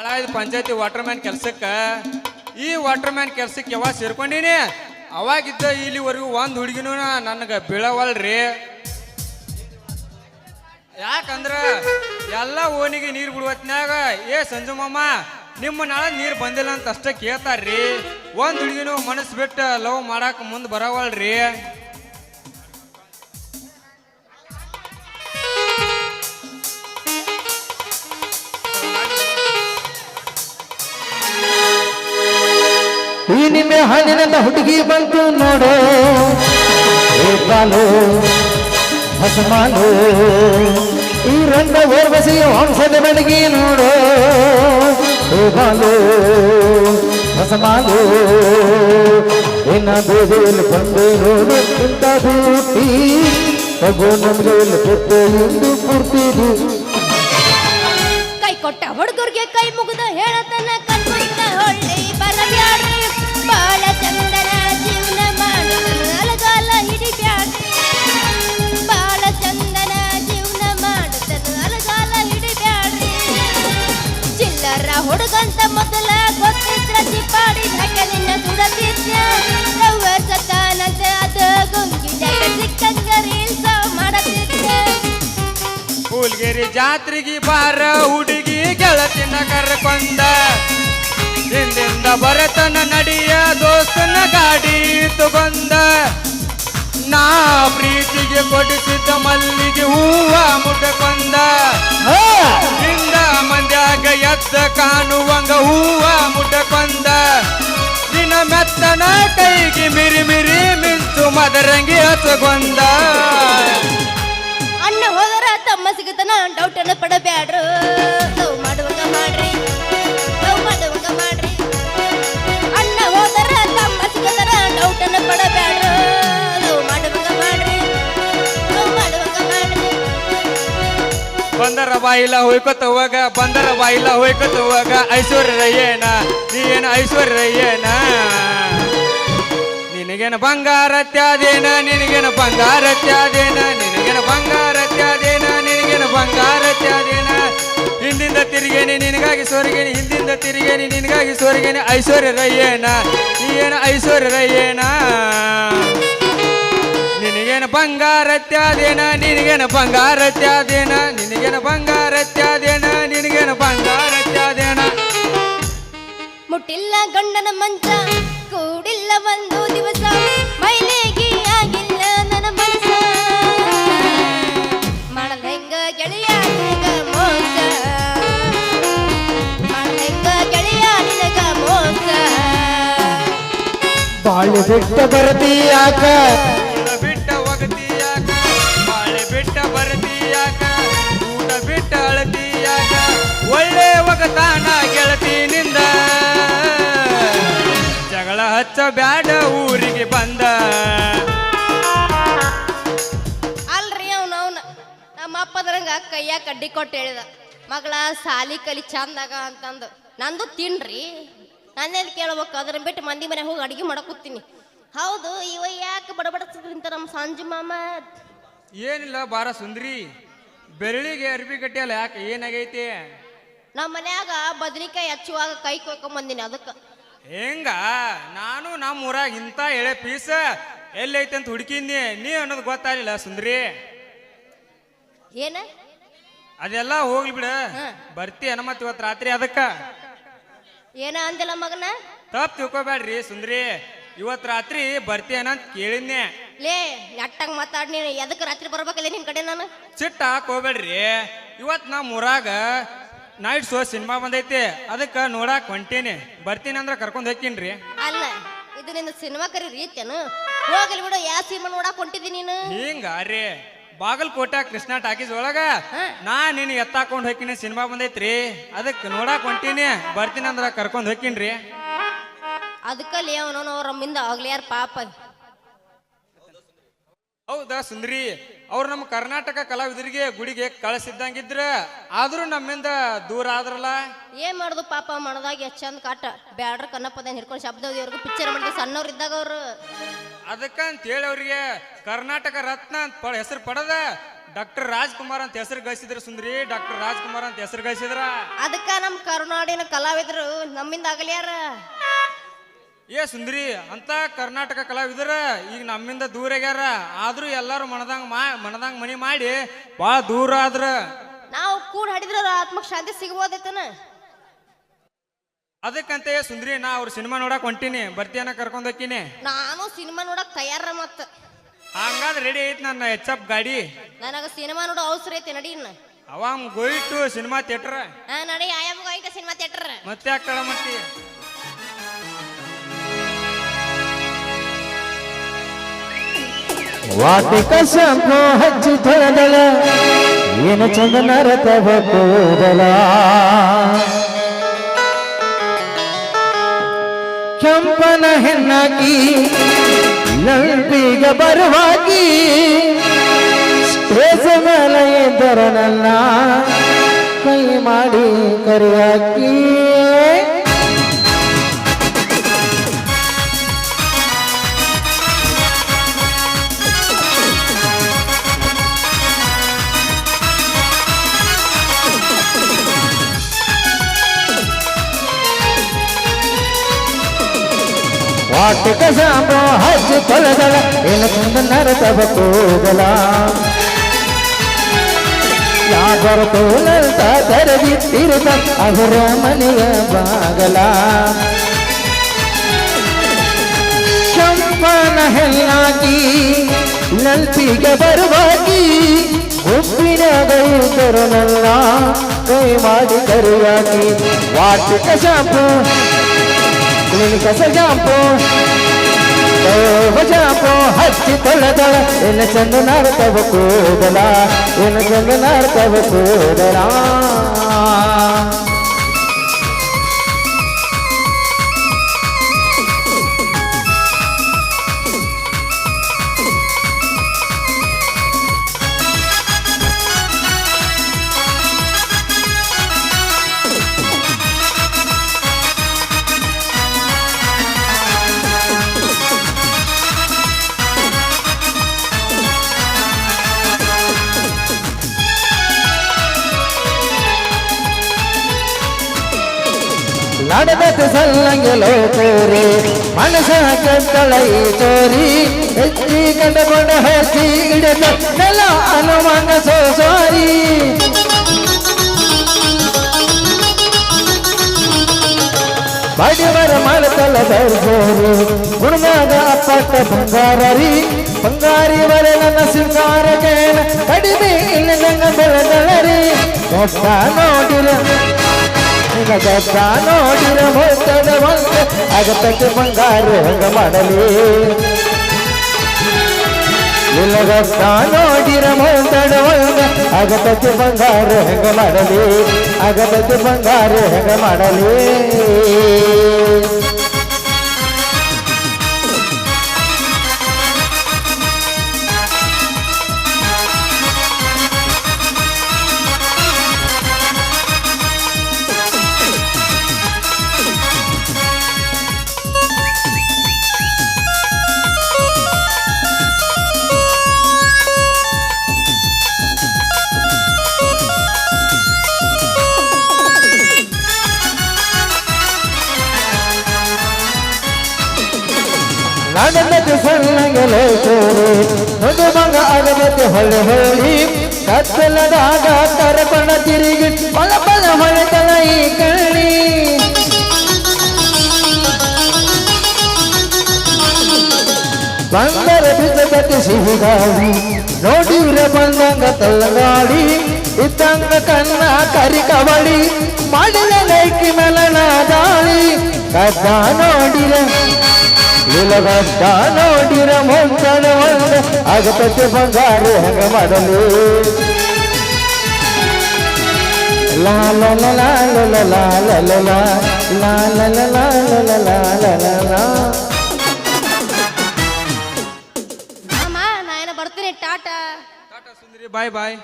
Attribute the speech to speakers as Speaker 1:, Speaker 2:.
Speaker 1: ಭಾಳ ಇದು ಪಂಚಾಯತಿ water man ಕೆಲ್ಸಕ್ಕ, ಈ ವಾಟರ್ ಮ್ಯಾನ್ ಕೆಲ್ಸಕ್ಕೆ ಯಾವಾಗ ಸೇರ್ಕೊಂಡೀನಿ? ಅವಾಗಿದ್ದ ಇಲ್ಲಿವರೆಗೂ ಒಂದು ಹುಡುಗಿನೂ ನನಗೆ ಬೀಳವಲ್ರಿ. ಯಾಕಂದ್ರ ಎಲ್ಲ ಓಣಿಗೆ ನೀರು ಬಿಡುವತ್ನಾಗ ಏ ಸಂಜು ಮಾಮ, ನಿಮ್ಮ ನಾಳೆ ನೀರು ಬಂದಿಲ್ಲ ಅಂತ ಅಷ್ಟೇ ಕೇಳ್ತಾರ್ರಿ. ಒಂದು ಹುಡುಗಿನೂ ಮನಸ್ಸು ಬಿಟ್ಟು ಲವ್ ಮಾಡಕ್ಕೆ ಮುಂದೆ ಬರವಲ್ರಿ.
Speaker 2: ಈ ಹಣ್ಣಿನಿಂದ ಹಣ್ಣಿನ ಹುಡುಗಿ ಬಂತು ನೋಡು. ಬಾಲು ಹಸಮಾಲು ಈ ರಂಗ ಓರ್ವಸಿ ಹಂಸದ ಬೆಳಗಿ ನೋಡೋ. ಬಾಲು ಹಸಮಾಲು ಇನ್ನ ಬೇದಿಯಲ್ಲಿ ಬಂದು ನೋಡು. ಇಂತ ಬೂಟಿ ತಗೋ ನಮ್ಗೆ ಕೊಟ್ಟು ಎಂದು ಕೊಡ್ತೀವಿ
Speaker 3: ಕೈ ಕೊಟ್ಟ ಹುಡುಗರಿಗೆ ಕೈ ಮುಗಿದು ಹೇಳತನ ಹುಡುಗಂತ ಮೊದಲ ಗೊತ್ತಿದ್ರ ಚಿಪ್ಪಾಡಿ ನಕಲಿನ ಸುಡತಿದ್ಯ ಲವ್ವರ್ ಸತ್ತಾನಂತ ಅದು ಗುಂಗಿದಾಗ ಸಿಕ್ಕಂಗ ರೀಲ್ಸ ಮಾಡತಿದ್ಯ
Speaker 1: ಕೂಲ್ಗೆರಿ ಜಾತ್ರೆಗೆ ಬಾರ ಹುಡುಗಿ ಗೆಳತಿನ ಕರ್ಕೊಂಡ. ಹಿಂದಿಂದ ಬರತನ ನಡಿಯ ದೋಸ್ತನ ಗಾಡಿ ತಗೊಂಡ. ನಾ ಪ್ರೀತಿಗೆ ಕೊಡಿಸಿದ ಮಲ್ಲಿಗೆ ಹೂವ ಮುಟಕೊಂದ ನಿಂದ ಮಂದ್ಯಾಗ ಎದ್ದ ಕಾಣುವಂಗ ಹೂವ ಮುಟಕೊಂದ ದಿನ ಮೆತ್ತನ ಕೈಗೆ ಮಿರಿ ಮಿರಿ ಮಿಂಚು ಮದರಂಗಿ ಹಚ್ಚಗೊಂಡ
Speaker 3: ಅಣ್ಣ ಹೋದರ ತಮ್ಮ ಸಿಗತನ ಡೌಟ್
Speaker 1: ಬಂದರ ಬಾಯಿಲ ಹೋಯ್ಕೊತ ಹೋಗ, ಬಂದರ ಬಾಯಿಲ ಹೋಯ್ಕೊತ ಹೋಗ. ಐಶ್ವರ್ಯ ನೀ ಏನ ಐಶ್ವರ್ಯ ನಿನಗೇನ ಬಂಗಾರ ತ್ಯಾದೇನ ನಿನಗೇನ ಬಂಗಾರ ತ್ಯಾದೇನ ನಿನಗೇನ ಬಂಗಾರ ತ್ಯಾದೇನ ನಿನಗೇನ ಬಂಗಾರ ತ್ಯಾದೇನ ಹಿಂದಿಂದ ತಿರುಗೇನಿ, ನಿನಗಾಗಿ ಸೋರಿಗೇನಿ, ಹಿಂದಿಂದ ತಿರುಗೇನಿ, ನಿನಗಾಗಿ ಸೋರಿಗೇನಿ ಐಶ್ವರ್ಯ ರಯ್ಯೇನ ನೀ ಏನ ಐಶ್ವರ್ಯ ನಿನಗೇನ ಬಂಗಾರ ತ್ಯಾದೇನ ಬಂಗಾರತ್ಯಾದೇನ ಬಂಗಾರ ಬಂಗಾರತ್ಯಾದೇನ ನಿನಗೇನು ಬಂಗಾರ ತ್ಯಾದೇನ ನಿನಗೇನ ಬಂಗಾರ ತ್ಯಾದೇನ
Speaker 3: ಮುಟ್ಟಿಲ್ಲ ಗಂಡನ ಮಂಚ ಕೂಡಿಲ್ಲ ಒಂದು ದಿವಸ ಮೈಲಿಗೆ ಆಗಿಲ್ಲ ನನ್ನ ಮನಸ್ಸ. ಮಾಡಲ್ ಹೆಂಗ ಗೆಳೆಯ ನಿನಗ ಮೋಸ. ಮಾಡಲ್ ಹೆಂಗ ಗೆಳೆಯ ನಿನಗ ಮೋಸ.
Speaker 2: ಬಾಳೆ ಬಿಟ್ಟ ಬರತೀಯಾಕ?
Speaker 1: ಒಗತಾನ ಗೆಳತಿನಿಂದ. ಜಗಳ ಹಚ್ಚ ಬ್ಯಾಡ ಊರಿಗೆ ಬಂದ.
Speaker 3: ಅಲ್ರಿ ಅವ್ನ ಅವ್ನ. ನಮ್ಮ ಅಪ್ಪದ್ರಂಗ ಕೈಯ ಕಡ್ಡಿ ಕೊಟ್ಟು ಹೇಳಿದ. ಮಗಳ ಸಾಲಿ ಕಲಿ ಚಂದಾಗ ಅಂತಂದು. ನಂದು ತಿನ್ರಿ. ನಾನೇನು ಕೇಳ್ಬೇಕು? ಅದನ್ನ ಬಿಟ್ಟು ಮಂದಿ ಮನೆ ಹೋಗಿ ಅಡಿಗೆ ಮಾಡಕೂತೀನಿ ಹೌದು ಇವ ಯಾಕೆ ಬಡಬಡಿಸ್ತಿಂತ ನಮ್ಮ ಸಂಜು ಮಾಮ?
Speaker 1: ಏನಿಲ್ಲ ಬಾರ ಸುಂದ್ರಿ. ಬೆರಳಿಗೆ ಅರ್ಬಿ ಕಟ್ಟಿಯಲ್ಲ ಯಾಕೆ ಏನಾಗೈತಿ?
Speaker 3: ನಮ್ಮ ಮನ್ಯಾಗ ಬದನಿಕಾಯಿ ಹಚ್ಚುವಾಗ ಕೈ ಕೊಯ್ಕೊಂಬಂದಿನಿ ಅದಕ್ಕೆ.
Speaker 1: ಹೆಂಗ? ನಾನು ನಮ್ಮ ಊರಾಗ ಇಂಥ ಎಳೆ ಪೀಸ ಎಲ್ಲೈತೆ ಅಂತ ಹುಡುಕಿದ್ನಿ. ನೀ ಅನ್ನೋದು ಗೊತ್ತಾಗಲಿಲ್ಲ ಸುಂದ್ರಿ.
Speaker 3: ಏನ?
Speaker 1: ಅದೆಲ್ಲ ಹೋಗ್ಲಿ ಬಿಡ. ಬರ್ತಿ ಮತ್ತೆ ಇವತ್ತು ರಾತ್ರಿ ಅದಕ್ಕ.
Speaker 3: ಏನ ಅಂದಿಲ್ಲ ಮಗನ?
Speaker 1: ತಪ್ಪು ತಿಳ್ಕೊಬೇಡ್ರಿ ಸುಂದ್ರಿ. ಇವತ್ ರಾತ್ರಿ ಬರ್ತಿ ಏನಂತ ಕೇಳಿದ್ನೆ.
Speaker 3: ಲೇ ನೆಟ್ಟಂಗ್ ಮಾತಾಡ್ ನೀನು ಎದಕ್ಕೆ ರಾತ್ರಿ ಬರ್ಬೇಕಲ್ಲ ನಿನ್ ಕಡೆ ನಾನು?
Speaker 1: ಚಿಟ್ಟ ಹಾಕೋಬೇಡ್ರಿ ಇವತ್ ಇವತ್ತು ನಮ್ಮ ಊರಾಗ ನೈಟ್ ಶೋ ಸಿನಿಮಾ ಬಂದೈತಿ. ಅದಕ್ಕೆ ನೋಡಾಕ್ ಹೊಂಟೀನಿ. ಬರ್ತೀನಿ ಅಂದ್ರೆ ಕರ್ಕೊಂಡ್ ಹೋಗ್ತೀನಿ
Speaker 3: ಅಲ್ಲ ಇದು ನಿನ್ನ ಸಿನಿಮಾ ಕರಿ ರೀತಿಯನು ಹೋಗಲಿ ಬಿಡು ಯಾವ ಸಿನಿಮಾ ನೋಡಕ್ ಹೊಂಟಿದಿ ನೀನು?
Speaker 1: ಹಿಂಗ ರೀ. ಬಾಗಲಕೋಟೆ ಕೃಷ್ಣ ಟಾಕೀಸ್ ಒಳಗ. ನಾ ನಿನ್ ಎತ್ತಾಕೊಂಡ್ ಹೋಗಿನಿ ಸಿನಿಮಾ ಬಂದೈತ್ರಿ ಅದಕ್ಕೆ ನೋಡಾಕ್ ಹೊಂಟೀನಿ. ಬರ್ತೀನಿ ಅಂದ್ರ ಕರ್ಕೊಂಡ್ ಹೋಗ್ತೀನಿ
Speaker 3: ಅದಕ್ಕಲ್ಲಿ ಅವನು ಅವ್ರ ಆಗ್ಲಿ ಯಾರು ಪಾಪ.
Speaker 1: ಹೌದಾ ಸುಂದ್ರಿ? ಅವ್ರು ನಮ್ಮ ಕರ್ನಾಟಕ ಕಲಾವಿದರಿಗೆ ಗುಡಿಗೆ ಕಳಿಸಿದ್ದಂಗಿದ್ರ ಆದ್ರೂ ನಮ್ಮಿಂದ ದೂರ ಆದ್ರಲ್ಲ?
Speaker 3: ಏನ್ ಮಾಡುದು ಪಾಪ ಮಾಡದಾಗ ಎಷ್ಟ್ ಚಂದ ಕಾಟ? ಬ್ಯಾಡ್ರ ಕನ್ನಪ್ಪದ ಹಿಡ್ಕೊಂಡು ಶಬ್ದ ಅವ್ರಿಗೆ ಪಿಕ್ಚರ್ ಮಾಡಿದ ಸಣ್ಣವ್ರು ಇದ್ದಾಗ ಅವ್ರು.
Speaker 1: ಅದಕ್ಕಂತ ಹೇಳಿ ಅವ್ರಿಗೆ ಕರ್ನಾಟಕ ರತ್ನ ಅಂತ ಹೆಸರು ಪಡದ? ಡಾಕ್ಟರ್ ರಾಜ್ಕುಮಾರ್ ಅಂತ ಹೆಸರು ಗಳಿಸಿದ್ರ ಸುಂದ್ರಿ. ಡಾಕ್ಟರ್ ರಾಜ್ಕುಮಾರ್ ಅಂತ ಹೆಸರು ಗಳಿಸಿದ್ರ?
Speaker 3: ಅದಕ್ಕ ನಮ್ಮ ಕರುನಾಡಿನ ಕಲಾವಿದರು ನಮ್ಮಿಂದ ಆಗಲ್ಯಾರ?
Speaker 1: ಏ ಸುಂದ್ರಿ ಅಂತ ಕರ್ನಾಟಕ ಕಲಾವಿದರ ಈಗ ನಮ್ಮಿಂದ ದೂರ ಆಗ್ಯಾರ ಆದ್ರೂ ಎಲ್ಲಾರು ಮನದಂಗ ಮಾ ಮನದಂಗ ಮನಿ ಮಾಡಿ ಭಾಳ ದೂರ ಆದ್ರ.
Speaker 3: ನಾವು ಕೂಡ ಹಾಡಿದ್ರ ಆತ್ಮಕ್ ಶಾಂತಿ ಸಿಗ್ಬೋದೈತನ?
Speaker 1: ಅದಕ್ಕಂತ ಏ ಸುಂದ್ರಿ ನಾ ಅವ್ರ ಸಿನಿಮಾ ನೋಡಕ್ ಹೊಂಟೀನಿ ಬರ್ತೀಯನ ಕರ್ಕೊಂಡ್ ಹೋಗ್ತೀನಿ
Speaker 3: ನಾನು ಸಿನಿಮಾ ನೋಡಕ್ ತಯಾರ ಮತ್ತ.
Speaker 1: ಹಂಗಾದ್ರೆ ರೆಡಿ ಐತಿ ನನ್ನ ಎಚ್ ಅಪ್ ಗಾಡಿ.
Speaker 3: ನನಗ ಸಿನಿಮಾ ನೋಡೋ ಅವಸರ ಐತಿ ನಡಿ ಇನ್ನ.
Speaker 1: ಅವಾಮ್ ಟು ಸಿನಿಮಾ ಥಿಯೇಟರ್.
Speaker 3: ಹಾ ನಡಿ ಆಯಾಮ ಟು ಸಿನಿಮಾ ಥಿಯೇಟರ್.
Speaker 1: ಮತ್ತೆ ಯಾಕೆ ಮತ್ತಿ?
Speaker 2: ವಾಟಿಕ ಶಾಂಪು ಹಚ್ಚಿ ತೊಳೆದಳ, ಏನು ಚಂದ ನರತವ ಕೂದಲ ಕೆಂಪನ ಹೆಣ್ಣಾಕಿ ನಂಬಿಗ ಬರುವಾಗಿ ಸ್ಟೇಜ್ ಮೇಲೆ ನನ್ನ ಕೈ ಮಾಡಿ ಕರಿಯಾಕಿ. ವಾಟಿಕ ಸಾಂಬ ಹಚ್ಚಿ ತೊಳೆದಳ ಏನು ಚಂದ ನರತವ ಕೂದಲ ಯಾವರ ತೋಲಂತ ತೆರೆದಿಟ್ಟಿರುತ್ತ ಅವರ ಮನೆಯ ಬಾಗಲ. ಕೆಂಪನ ಹೆಲ್ಲಾಗಿ ನಲ್ಪಿಗೆ ಬರುವಾಗಿ ಉಪ್ಪಿನ ಗೈತರನಲ್ಲ ಕೈ ಮಾಡಿ ಕರೆಯಾಗಿ ವಾಟಿಕ ಶಾಂಪು ಕ್ಲಿನಿಕ ಶಾಂಪು ಜಾಂಪು ಹಚ್ಚಿ ತೊಳೆದಳ ಏನು ಚಂದ ನಾಡ್ತವ ಕೂದಲ ಏನು ಚಂದ ನಾಡ್ತವ ಕೂದಲ. ನಡೆದದ್ದು ಸಲ್ಲಂಗೆ ಲೋಕೋರಿ ಮನಸ ಕೆತ್ತಳೈ ತೋರಿ ಹೆಚ್ಚಿ ಕಂಡುಕೊಂಡ ಹಚ್ಚಿ ಹಿಡಿದ ನೆಲ ಅನುಮಂಗ ಸೋ ಸೋರಿ ಬಡಿವರ ಮಲತಲ ದರ್ಸೋರಿ ಗುಣದಾಗ ಅಪ್ಪಟ್ಟ ಬಂಗಾರರಿ, ಬಂಗಾರಿ ವರ ನನ್ನ ಸಿಂಗಾರ ಕೇಳ ಕಡಿಮೆ ಇಲ್ಲಿ ಬೆಳೆದಳರಿ. ನೋಡಿರ. ದೊಡ್ಡ ನೋಡಿರ ಹೋಗ್ತದ ಒಂದು ಅಗತಕ್ಕೆ ಬಂಗಾರ ಹಂಗ ಮಾಡಲಿ? ನಿಲ್ಲಗತ್ತ ನೋಡಿರ ಮೊಂದಡ ಒಂದ ಅಗತಕ್ಕೆ ಬಂಗಾರ ಹಂಗ ಮಾಡಲಿ? ಅಗತಕ್ಕೆ ಬಂಗಾರ ಹಂಗ ಮಾಡಲಿ? நடந்தது சொல்லுங்களே சோறு? மதுமங்க அகமத்து ஹொலி ஹொலி. கத்தலதாக தரப்பண திருகி பல பல மழைத்தலை கள்ளி. ಬಂದರ ಬಿದ್ದದಕ್ಕೆ ಸಿಹಿಗಾಳಿ ನೋಡಿವ್ರೆ ಬಂದಂಗ ತಲ್ಲಗಾಡಿ ಇದ್ದಂಗ ಕನ್ನ ಕರಿ ಕವಳಿ ಮಾಡಿದ ನೈಕಿ ಮೆಲನ ದಾಳಿ ಕದ್ದ ನೋಡಿರ ಇಲಗದ್ದ ನೋಡಿರ ಮುಂದಣ ಒಂದ ಆಗತಕ್ಕೆ ಬಂಗಾರ ಹೆಂಗ ಮಾಡಲು ಲಾಲ ಲಾಲ ಲಾಲ ಲಾಲ ಲಾಲ ಲಾಲ ಲಾಲ ಲಾಲ
Speaker 3: ಅಮ್ಮ ನಾ ಏನ ಬರ್ತೀನಿ ಟಾಟಾ
Speaker 1: ಟಾಟಾ ಸುಂದರಿ ಬಾಯ್ ಬಾಯ್